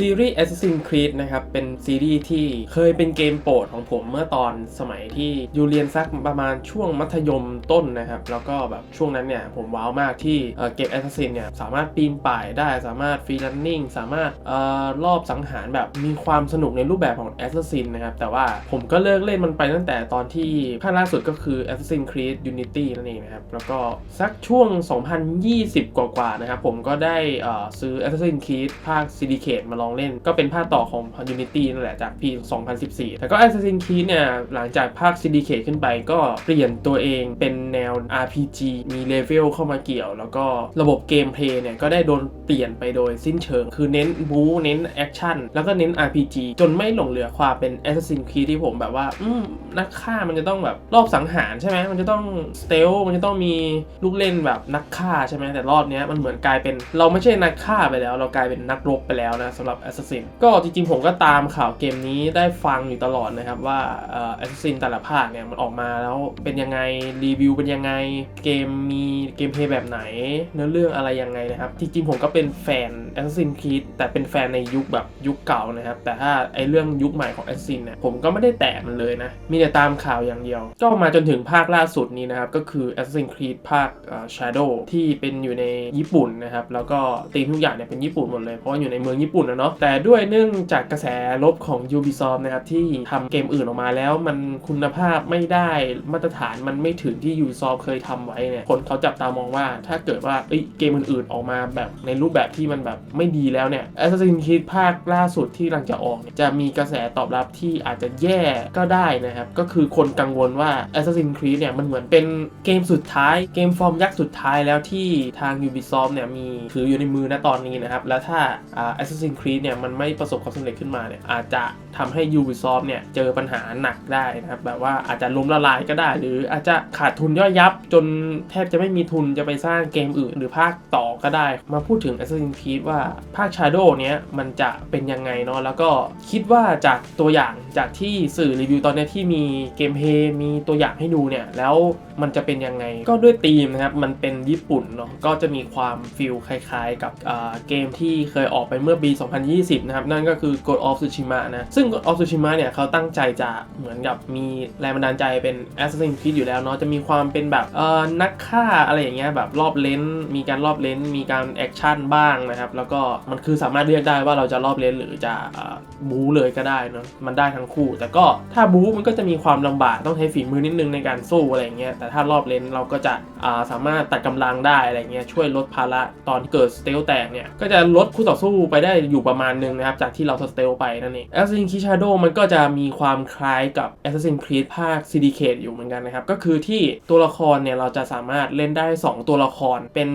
ซีรีส์ Assassin's Creed นะครับ เป็นซีรีส์ที่เคยเป็นเกมโปรดของผมเมื่อตอนสมัยที่อยู่เรียนสักประมาณช่วงมัธยมต้นนะครับ แล้วก็แบบช่วงนั้นเนี่ย ผมว้าวมากที่เอ่อเกม Assassin เนี่ย สามารถปีนป่ายได้สามารถฟรีลันนิ่งสามารถเอ่อรอบสังหารแบบมีความสนุกในรูปแบบของ Assassin นะครับ แต่ว่าผมก็เลิกเล่นมันไปตั้งแต่ตอนที่ภาคล่าสุดก็คือ Assassin's Creed Unity นั่นเองนะครับแล้วก็สักช่วง 2020 กว่าๆนะครับผมก็ได้เออซื้อ Assassin's Creed ภาค Syndicate มาลองเล่น ก็เป็นภาคต่อของ Unity นั่นแหละจากปี 2014 แต่ก็ Assassin's Creed เนี่ย หลังจากภาค Syndicate ขึ้นไปก็เปลี่ยนตัวเองเป็นแนว RPG มีเลเวลเข้ามาเกี่ยว แล้วก็ระบบเกมเพลย์เนี่ย ก็ได้โดนเปลี่ยนไปโดยสิ้นเชิง คือเน้นบู๊เน้นแอคชั่นแล้วก็เน้น RPG จนไม่หลงเหลือความเป็น Assassin's Creed ที่ผมแบบว่า อืมนักฆ่ามันจะต้องแบบรอบสังหารใช่ไหมมันจะต้องสเตลมันจะต้องมีลูกเล่นแบบนักฆ่าใช่ไหมแต่รอบนี้มันเหมือนกลายเป็น เราไม่ใช่นักฆ่าไปแล้ว เรากลายเป็นนักรบไปแล้วนะสำหรับ Assassin ก็จริงๆ ผมก็ตามข่าวเกมนี้ได้ฟังอยู่ตลอดนะครับว่า Assassin แต่ละภาคเนี่ยมันออกมาแล้วเป็นยังไงรีวิวเป็นยังไงเกมมีเกมเพลย์แบบไหน เนื้อเรื่องอะไรยังไงนะครับจริงๆ ผมก็เป็นแฟน Assassin Creed แต่เป็นแฟนในยุคแบบยุคเก่านะครับแต่ถ้าไอเรื่องยุคใหม่ของ Assassin เนี่ยผมก็ไม่ได้แตะมันเลยนะมีแต่ตามข่าวอย่างเดียว ก็มาจนถึงภาคล่าสุดนี้นะครับก็คือ Assassin Creed ภาค Shadow ที่เป็นอยู่ในญี่ปุ่นนะครับแล้วก็ธีมทุกอย่างเนี่ยเป็นญี่ปุ่นหมดเลยเพราะว่าอยู่ในเมืองญี่ปุ่นนะเนาะแต่ด้วยเนื่องจากกระแสลบของ Ubisoft นะครับที่ทำเกมอื่นออกมาแล้วมันคุณภาพไม่ได้มาตรฐานมันไม่ถึงที่ Ubisoft เคยทำไว้เนี่ยคนเขาจับตามองว่าถ้าเกิดว่าเกมอื่นๆออกมาแบบในรูปแบบที่มันแบบไม่ดีแล้วเนี่ย Assassin's Creed ภาคล่าสุดที่กำลังจะออก จะมีกระแสตอบรับที่อาจจะแย่ก็ได้นะครับ ก็คือคนกังวลว่า Assassin's Creed เนี่ยมันเหมือนเป็นเกมสุดท้ายเกมฟอร์มยักษ์สุดท้ายแล้วที่ทาง Ubisoft เนี่ยมีถืออยู่ในมือณตอนนี้นะครับ แล้วถ้า Assassin's Creed เนี่ยมันไม่ประสบความสำเร็จขึ้นมาเนี่ยอาจจะทำให้ Ubisoft เนี่ยเจอปัญหาหนักได้นะครับแบบว่าอาจจะล้มละลายก็ได้ หรืออาจจะขาดทุนย่อยยับ จนแทบจะไม่มีทุนจะไปสร้างเกมอื่น หรือภาคต่อก็ได้ มาพูดถึง Assassin's Creed ว่าภาค Shadow เนี้ยมันจะเป็นยังไงเนาะแล้วก็คิดว่าจากตัวอย่างจากที่สื่อรีวิวตอนนี้ที่มีเกมเพลย์มีตัวอย่างให้ดูเนี่ยแล้วมันจะเป็นยังไงก็ด้วยธีมนะครับมันเป็นญี่ปุ่นเนาะก็จะมีความฟิลคล้ายๆ กับเกมที่เคยออกไปเมื่อปี2020 นะครับ นั่นก็คือ Ghost of Tsushima นะ ซึ่ง Ghost of Tsushima เนี่ยเขาตั้งใจจะเหมือนกับมีแรงบันดาลใจเป็น Assassin's Creed อยู่แล้วเนาะ จะมีความเป็นแบบเอ่อนักฆ่าอะไรอย่างเงี้ยแบบรอบเลนส์มีการรอบเลนส์มีการแอคชั่นบ้างนะครับ แล้วก็มันคือสามารถเลือกได้ว่าเราจะรอบเลนส์หรือจะบู๊เลยก็ได้เนาะ มันได้ทั้งคู่ แต่ก็ถ้าบู๊มันก็จะมีความลำบากต้องใช้ฝีมือนิดนึงในการสู้อะไรอย่างเงี้ย แต่ถ้ารอบเลนส์เราก็จะาสามารถตัดกำลังได้อะไรเงี้ยช่วยลดภาระตอนที่เกิดสเตลแตกเนี่ยก็จะลดคู่ต่อสู้ไปได้อยู่ประมาณนึงนะครับ จากที่เราสเตลไปนั่นเอง Assassin's Creed Shadow มันก็จะมีความคล้ายกับ Assassin's Creed ภาค Syndicate อยู่เหมือนกันนะครับ ก็คือที่ตัวละครเนี่ย เราจะสามารถเล่นได้ 2 ตัวละครเป็น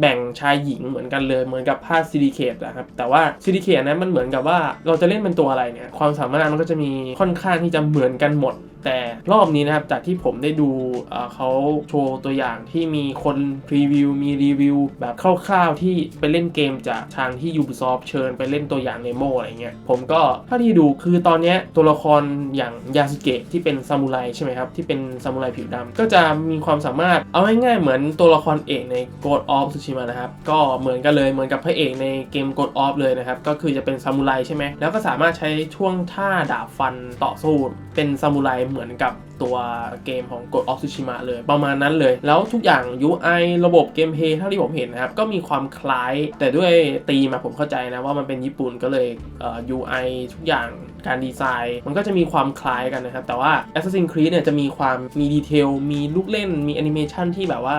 แบ่งชายหญิงเหมือนกันเลยเหมือนกับภาค Syndicate นะครับ แต่ว่า Syndicate นั้นมันเหมือนกับว่าเราจะเล่นเป็นตัวอะไรเนี่ยความสามารถมันก็จะมีค่อนข้างที่จะเหมือนกันหมด แต่รอบนี้นะครับจากที่ผมได้ดูเขาโชว์ตัวอย่างที่มีคนพรีวิวมีรีวิวแบบคร่าวๆที่ไปเล่นเกมจากทางที่ Ubisoft เชิญไปเล่นตัวอย่างเนโมอะไรเงี้ยผมก็เท่าที่ดูคือตอนนี้ตัวละครอย่างยาสุเกะที่เป็นซามูไรใช่ไหมครับ ที่เป็นซามูไรผิวดำก็จะมีความสามารถเอาง่ายๆเหมือนตัวละครเอกใน Ghost of Tsushima นะครับ ก็เหมือนกันเลยเหมือนกับพระเอกในเกม Ghost of เลยนะครับ ก็คือจะเป็นซามูไรใช่ไหมแล้วก็สามารถใช้ช่วงท่าดาบฟันต่อสู้เป็นซามูไรเหมือนกับ ตัวเกมของ Ghost of Tsushima เลย ประมาณนั้นเลย แล้วทุกอย่าง UI ระบบเกมเพลย์เท่าที่ผมเห็นนะครับ ก็มีความคล้าย แต่ด้วยตีมาผมเข้าใจนะว่ามันเป็นญี่ปุ่นก็เลยเอ่อ UI ทุกอย่างการดีไซน์ มันก็จะมีความคล้ายกันนะครับ แต่ว่า Assassin's Creed เนี่ยจะมีความมีดีเทลมีลูกเล่นมีแอนิเมชันที่แบบว่า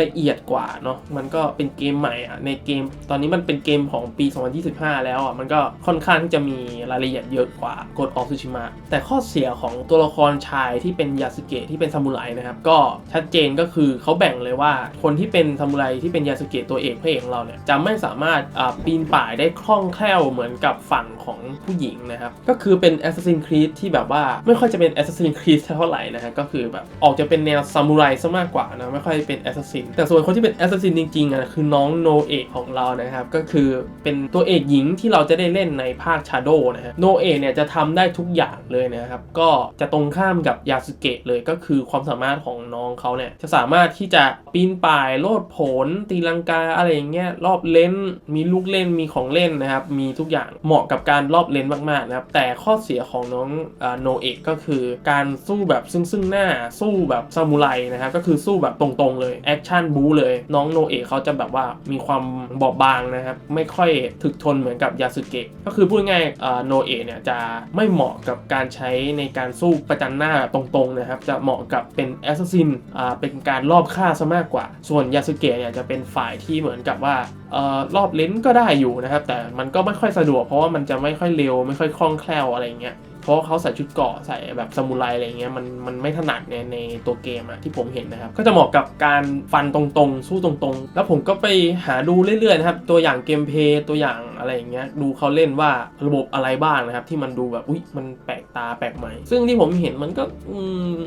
ละเอียดกว่าเนาะมันก็เป็นเกมใหม่อะในเกม ตอนนี้มันเป็นเกมของปี 2025 แล้วอะมันก็ค่อนข้างที่จะมีรายละเอียดเยอะกว่า Ghost of Tsushima แต่ข้อเสียของตัวละครชายที่เป็นยาสึเกะที่เป็นซามูไรนะครับก็ชัดเจนก็คือเขาแบ่งเลยว่า คนที่เป็นซามูไรที่เป็นยาสึเกะตัวเอกพระเอกของเราเนี่ยจะไม่สามารถปีนป่ายได้คล่องแคล่วเหมือนกับฝั่งของผู้หญิงนะครับก็คือเป็น Assassin's Creed ที่แบบว่าไม่ค่อยจะเป็น Assassin's Creed เท่าไหร่นะฮะก็คือแบบออกจะเป็นแนวซามูไรซะมากกว่านะไม่ค่อยเป็น Assassin แต่ส่วนคนที่เป็น Assassin จริงๆอะคือน้องโนเอะของเรานะครับก็คือเป็นตัวเอกหญิงที่เราจะได้เล่นในภาค Shadow นะฮะโนเอะเนี่ยจะทำได้ทุกอย่างเลยนะครับก็จะตรงข้ามกับยาสสึเกะเลยก็คือความสามารถของน้องเขาเนี่ยจะสามารถที่จะปีนป่ายโลดผนตีลังกาอะไรอย่างเงี้ยรอบเลนมีลูกเล่นมีของเล่นนะครับ มีทุกอย่างเหมาะกับการรอบเลนมากๆนะครับ แต่ข้อเสียของน้องโนเอะก็คือการสู้แบบซึ่งซึ่งหน้าสู้แบบซามูไรนะครับก็คือสู้แบบตรงๆเลยแอคชั่นบู๊เลย น้องโนเอะเขาจะแบบว่ามีความบอบบางนะครับไม่ค่อยถึกทนเหมือนกับยาสึเกะก็คือพูดง่ายโนเอะเนี่ยจะไม่เหมาะกับการใช้ในการสู้ประจันหน้าตรงๆนะครับ จะเหมาะกับเป็นแอสซัสซินอ่าเป็นการรอบฆ่าซะมากกว่า ส่วนยาสึเกะเนี่ยจะเป็นฝ่ายที่เหมือนกับว่าเอ่อรอบเลนก็ได้อยู่นะครับ แต่มันก็ไม่ค่อยสะดวกเพราะว่ามันจะไม่ค่อยเร็วไม่ค่อยคล่องแคล่วอะไรอย่างเงี้ย เพราะเขาใส่ชุดเกาะใส่แบบซามูไรอะไรเงี้ยมันมันไม่ถนัดในในตัวเกมอะที่ผมเห็นนะครับ ก็จะเหมาะกับการฟันตรงๆ สู้ตรงๆ แล้วผมก็ไปหาดูเรื่อยๆนะครับ ตัวอย่างเกมเพย์ตัวอย่างอะไรอย่างเงี้ยดูเขาเล่นว่าระบบอะไรบ้างนะครับ ที่มันดูแบบอุ๊ยมันแปลกตาแปลกใหม่ ซึ่งที่ผมเห็นมันก็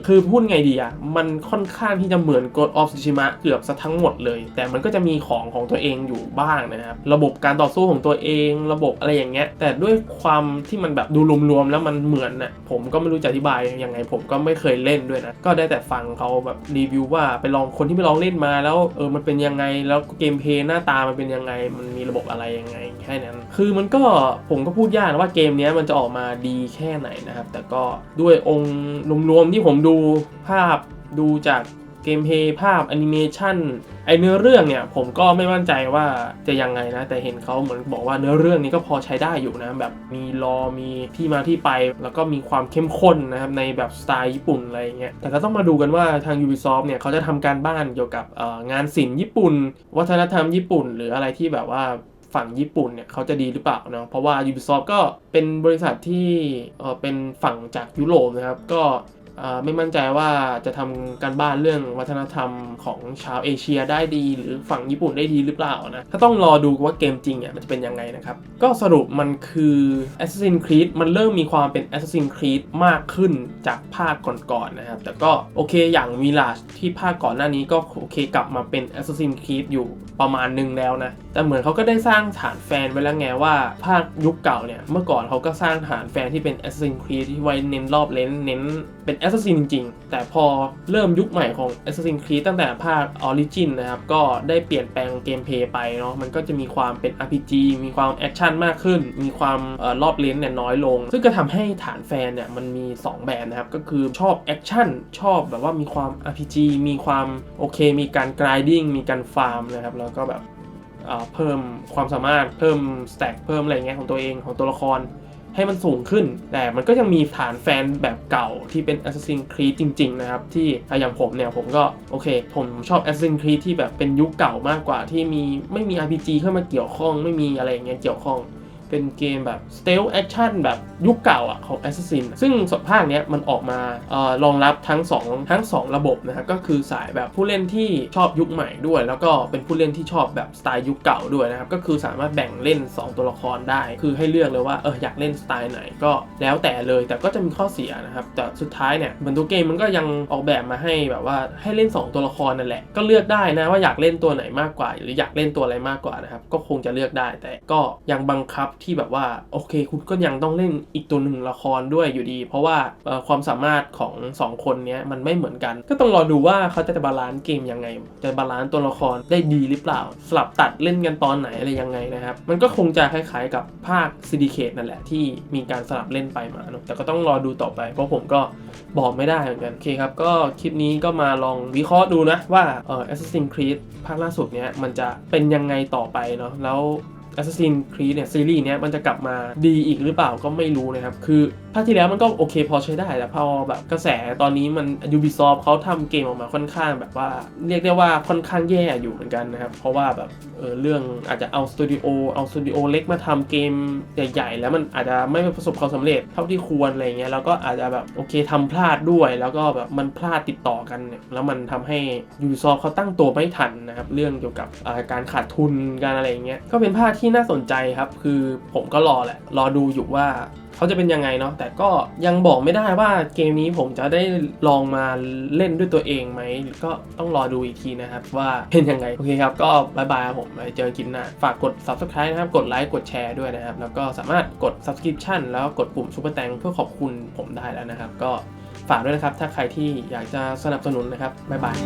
คือพูดไงดีอะมันค่อนข้างที่จะเหมือน God of Tsushima เกือบซะทั้งหมดเลย แต่มันก็จะมีของของตัวเองอยู่บ้างนะครับ ระบบการต่อสู้ของตัวเอง ระบบอะไรอย่างเงี้ยแต่ด้วยความที่มันแบบดูรวมๆแล้วมันเหมือนน่ะผมก็ไม่รู้จะอธิบายยังไงผมก็ไม่เคยเล่นด้วยนะ ก็ได้แต่ฟังเขาแบบรีวิวว่าไปลองคนที่ไปลองเล่นมาแล้วเออมันเป็นยังไงแล้วเกมเพย์หน้าตามันเป็นยังไง มันมีระบบอะไรยังไงแค่นั้น คือมันก็ผมก็พูดยากนะว่าเกมนี้มันจะออกมาดีแค่ไหนนะครับ แต่ก็ด้วยองค์รวมๆที่ผมดูภาพดูจาก มเพย์ภาพแอนิเมชันไอเนื้อเรื่องเนี่ยผมก็ไม่มั่นใจว่าจะยังไงนะ แต่เห็นเขาเหมือนบอกว่าเนื้อเรื่องนี้ก็พอใช้ได้อยู่นะ แบบมีรอมีที่มาที่ไป แล้วก็มีความเข้มข้นนะครับ ในแบบสไตล์ญี่ปุ่นอะไรอย่างเงี้ยแต่ก็ต้องมาดูกันว่าทาง Ubisoft เนี่ยเขาจะทำการบ้านเกี่ยวกับงานศิลป์ญี่ปุ่น วัฒนธรรมญี่ปุ่น หรืออะไรที่แบบว่าฝั่งญี่ปุ่นเนี่ยเขาจะดีหรือเปล่าเนาะเพราะว่า Ubisoft ก็เป็นบริษัทที่เเป็นฝั่งจากยุโรปนะครับก็ ไม่มั่นใจว่าจะทำการบ้านเรื่องวัฒนธรรมของชาวเอเชียได้ดี หรือฝั่งญี่ปุ่นได้ดีหรือเปล่านะถ้าต้องรอดูว่าเกมจริงอะมันจะเป็นยังไงนะครับ ก็สรุปมันคือ Assassin's Creed มันเริ่มมีความเป็น Assassin's Creed มากขึ้นจากภาคก่อนๆนะครับ แต่ก็โอเคอย่าง Mirage ที่ภาคก่อนหน้านี้ก็โอเคกลับมาเป็น Assassin's Creed อยู่ประมาณหนึงแล้วนะ แต่เหมือนเขาก็ได้สร้างฐานแฟนไว้แล้วไงว่าภาคยุคเก่าเนี่ยเมื่อก่อนเขาก็สร้างฐานแฟนที่เป็น Assassin's Creed ที่ไว้เน้นรอบเลนเน้นเป็น Assassin จริง ๆ แต่พอเริ่มยุคใหม่ของ Assassin's Creed ตั้งแต่ภาค Origin นะครับ ก็ได้เปลี่ยนแปลงเกมเพย์ไปเนาะมันก็จะมีความเป็น RPG มีความแอคชั่นมากขึ้น มีความเอ่อรอบเลนเนี่ยน้อยลง ซึ่งก็ทำให้ฐานแฟนเนี่ยมันมี 2 แบบนะครับ ก็คือชอบแอคชั่นชอบแบบว่ามีความ RPG มีความโอเค มีการ grinding มีการฟาร์มนะครับ แล้วก็แบบเอ่อเพิ่มความสามารถเพิ่มสแต็กเพิ่มอะไรเงี้ยของตัวเองของตัวละคร ให้มันสูงขึ้น แต่มันก็ยังมีฐานแฟนแบบเก่าที่เป็น Assassin's Creed จริง ๆ นะครับ ที่อย่างผมเนี่ย ผมก็โอเค ผมชอบ Assassin's Creed ที่แบบเป็นยุคเก่ามากกว่าที่มีไม่มี RPG เข้ามาเกี่ยวข้องไม่มีอะไรอย่างเงี้ยเกี่ยวข้อง เป็นเกมแบบ Stealth Action แบบยุคเก่าอะของ Assassin ซึ่งสภาคเนี้ยมันออกมาออรองรับทั้ง 2 ทั้ง 2 ระบบนะครับก็คือสายแบบผู้เล่นที่ชอบยุคใหม่ด้วย แล้วก็เป็นผู้เล่นที่ชอบแบบสไตล์ยุคเก่าด้วยนะครับก็คือสามารถแบ่งเล่น 2 ตัวละครได้ คือให้เลือกเลยว่าเอออยากเล่นสไตล์ไหนก็แล้วแต่เลยแต่ก็จะมีข้อเสียนะครับแต่สุดท้ายเนี่ยเหมือนตัวเกมมันก็ยังออกแบบมาให้แบบว่าให้เล่น 2 ตัวละครนั่นแหละก็เลือกได้นะว่าอยากเล่นตัวไหนมากกว่า หรืออยากเล่นตัวอะไรมากกว่านะครับก็คงจะเลือกได้แต่ก็ยังบังคับที่แบบว่าโอเค คุณก็ยังต้องเล่นอีกตัวหนึ่งละครด้วยอยู่ดี เพราะว่าความสามารถของสองคนนี้มันไม่เหมือนกัน ก็ต้องรอดูว่าเขาจะบาลานซ์เกมยังไง จะบาลานซ์ตัวละครได้ดีหรือเปล่า สลับตัดเล่นกันตอนไหนอะไรยังไงนะครับ มันก็คงจะคล้ายๆกับภาคซิดิเคตนั่นแหละที่มีการสลับเล่นไปมาเนอะแต่ก็ต้องรอดูต่อไป เพราะผมก็บอกไม่ได้เหมือนกัน โอเคครับ ก็คลิปนี้ก็มาลองวิเคราะห์ดูนะว่าเออ Assassin's Creed ภาคล่าสุดเนี้ยมันจะเป็นยังไงต่อไปเนาะแล้ว Assassin's Creed เนี่ยซีรีส์เนี้ยมันจะกลับมาดีอีกหรือเปล่าก็ไม่รู้นะครับ คือภาคที่แล้วมันก็โอเคพอใช้ได้แต่พอแบบกระแสตอนนี้มัน Ubisoft เขาทำเกมออกมาค่อนข้างแบบว่า เรียกได้ว่าค่อนข้างแย่อยู่เหมือนกันนะครับ เพราะว่าแบบเออเรื่องอาจจะเอาสตูดิโอเอาสตูดิโอเล็กมาทำเกมใหญ่ๆ แล้วมันอาจจะไม่ประสบความสำเร็จเท่าที่ควรอะไรเงี้ยแล้วก็อาจจะแบบโอเคทำพลาดด้วย แล้วก็แบบมันพลาดติดต่อกันเนี่ยแล้วมันทำให้ Ubisoft เขาตั้งตัวไม่ทันนะครับเรื่องเกี่ยวกับการขาดทุนการอะไรเงี้ยก็เป็นภาคที่น่าสนใจครับคือผมก็รอแหละ รอดูอยู่ว่าเขาจะเป็นยังไงเนาะแต่ก็ยังบอกไม่ได้ว่าเกมนี้ผมจะได้ลองมาเล่นด้วยตัวเองไหมก็ต้องรอดูอีกทีนะครับ ว่าเป็นยังไง โอเคครับ ก็บายบายผมไปเจอกันน้าฝากกด subscribe นะครับ กดไลค์กดแชร์ด้วยนะครับ แล้วก็สามารถกด subscription แล้วกดปุ่ม super thank เพื่อขอบคุณผมได้แล้วนะครับ ก็ฝากด้วยนะครับถ้าใครที่อยากจะสนับสนุนนะครับบายบาย